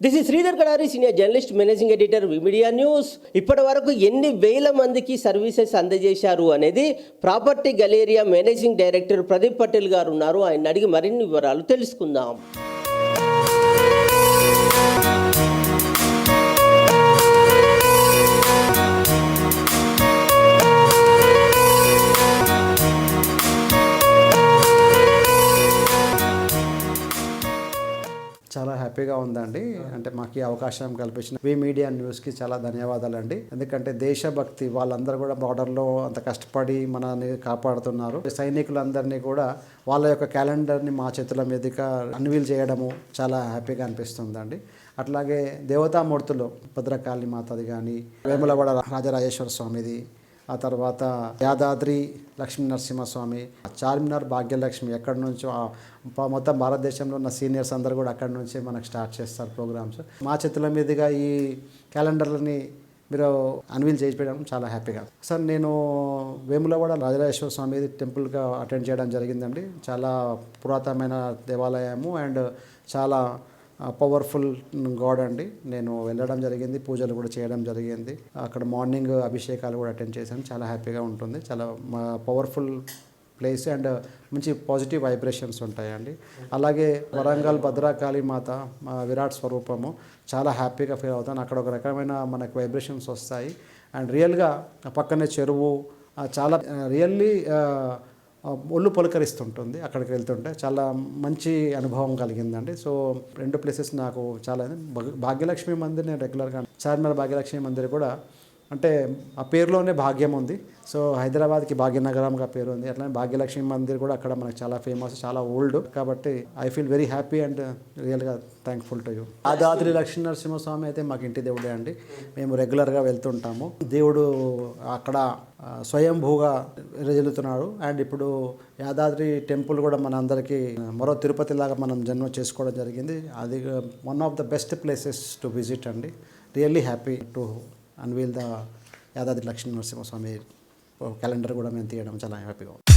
This is Sridhar Kadari senior journalist managing editor media news ఇప్పటి వరకు ఎన్ని వేల మందికి సర్వీసెస్ అందజేశారు అనేది property galleria managing director Pradeep Patel garu ఉన్నారు. ఆయన అడిగి మరిన్ని వివరాలు తెలుసుకుందాం. చాలా హ్యాపీగా ఉందండి. అంటే మాకు ఈ అవకాశం కల్పించిన వి మీడియా న్యూస్కి చాలా ధన్యవాదాలండి. ఎందుకంటే దేశభక్తి వాళ్ళందరూ కూడా బార్డర్లో అంత కష్టపడి మనల్ని కాపాడుతున్నారు. సైనికులందరినీ కూడా వాళ్ళ యొక్క క్యాలెండర్ని మా చేతుల మీదుగా అన్వీల్ చేయడము చాలా హ్యాపీగా అనిపిస్తుందండి. అట్లాగే దేవతామూర్తులు భద్రకాళి మాతది కానీ వేములవాడ రాజరాజేశ్వర స్వామిది ఆ తర్వాత యాదాద్రి లక్ష్మీ నరసింహస్వామి చార్మినార్ భాగ్యలక్ష్మి ఎక్కడి నుంచో మొత్తం భారతదేశంలో ఉన్న సీనియర్స్ అందరూ కూడా అక్కడి నుంచే మనకు స్టార్ట్ చేస్తారు ప్రోగ్రామ్స్. మా చేతుల మీదుగా ఈ క్యాలెండర్లని మీరు అన్వీల్ చేయడం చాలా హ్యాపీగా. సార్ నేను వేములవాడ రాజరాజేశ్వర స్వామి టెంపుల్గా అటెండ్ చేయడం జరిగిందండి. చాలా పురాతనమైన దేవాలయము అండ్ చాలా పవర్ఫుల్ గాడ్ అండి. నేను వెళ్ళడం జరిగింది పూజలు కూడా చేయడం జరిగింది. అక్కడ మార్నింగ్ అభిషేకాలు కూడా అటెండ్ చేశాను. చాలా హ్యాపీగా ఉంటుంది. చాలా పవర్ఫుల్ ప్లేస్ అండ్ మంచి పాజిటివ్ వైబ్రేషన్స్ ఉంటాయండి. అలాగే వరంగల్ భద్రకాళి మాత మా విరాట్ స్వరూపము చాలా హ్యాపీగా ఫీల్ అవుతాను. అక్కడ ఒక రకమైన మనకు వైబ్రేషన్స్ వస్తాయి. అండ్ రియల్గా పక్కనే చెరువు చాలా రియల్లీ ఒళ్ళు పులకరిస్తుంటుంది. అక్కడికి వెళ్తుంటే చాలా మంచి అనుభవం కలిగిందండి. సో రెండు ప్లేసెస్ నాకు చాలా భా- భాగ్యలక్ష్మి మందిర్ నేను రెగ్యులర్గా చార్మినార్ భాగ్యలక్ష్మి మందిర్ కూడా అంటే ఆ పేరులోనే భాగ్యం ఉంది. సో హైదరాబాద్కి భాగ్యనగరంగా పేరు ఉంది. అట్లనే భాగ్యలక్ష్మి మందిర్ కూడా అక్కడ మనకు చాలా ఫేమస్ చాలా ఓల్డ్ కాబట్టి I feel very happy and రియల్గా thankful to you Yadadri Lakshmi Narasimhaswamy అయితే మాకు ఇంటి దేవుడే అండి. మేము రెగ్యులర్గా వెళ్తుంటాము. దేవుడు అక్కడ స్వయంభూగా వెలుతున్నాడు అండ్ ఇప్పుడు యాదాద్రి టెంపుల్ కూడా మన అందరికీ మరో తిరుపతి లాగా మనం జన్మ చేసుకోవడం జరిగింది. అది one of the best places to visit అండి. Really happy to unveil the Yadadri Lakshmi Narasimhaswamy calendar కూడా మేము తీయడం చాలా హ్యాపీగా ఉంది.